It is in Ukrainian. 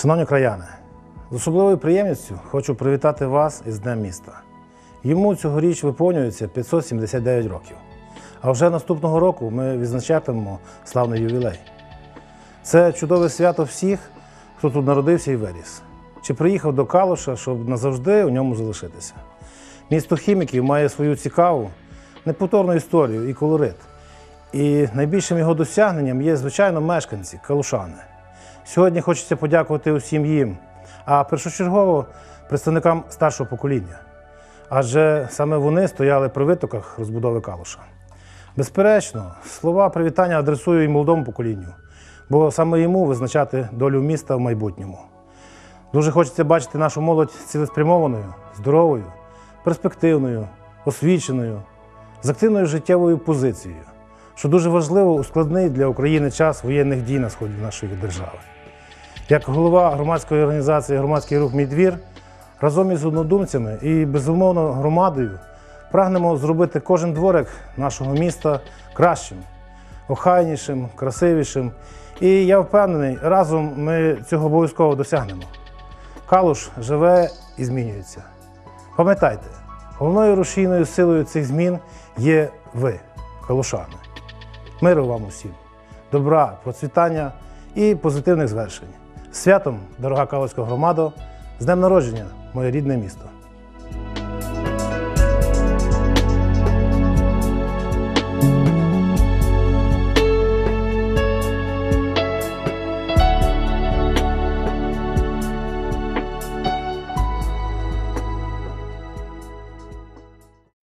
Шановні краяни, з особливою приємністю хочу привітати вас із Днем міста. Йому цьогоріч виповнюється 579 років. А вже наступного року ми відзначатимемо славний ювілей. Це чудове свято всіх, хто тут народився і виріс. Чи приїхав до Калуша, щоб назавжди у ньому залишитися. Місто хіміків має свою цікаву, неповторну історію і колорит. І найбільшим його досягненням є, звичайно, мешканці, калушани. Сьогодні хочеться подякувати усім їм, а першочергово представникам старшого покоління. Адже саме вони стояли при витоках розбудови Калуша. Безперечно, слова привітання адресую і молодому поколінню, бо саме йому визначати долю міста в майбутньому. Дуже хочеться бачити нашу молодь цілеспрямованою, здоровою, перспективною, освіченою, з активною життєвою позицією, що дуже важливо у складний для України час воєнних дій на сході нашої держави. Як голова громадської організації Громадський рух Мій двір разом із однодумцями і безумовно громадою прагнемо зробити кожен дворик нашого міста кращим, охайнішим, красивішим. І я впевнений, разом ми цього обов'язково досягнемо. Калуш живе і змінюється. Пам'ятайте, головною рушійною силою цих змін є ви, калушани. Миру вам усім, добра, процвітання і позитивних звершень. Святом, дорога Калуська громада, з днем народження, моє рідне місто.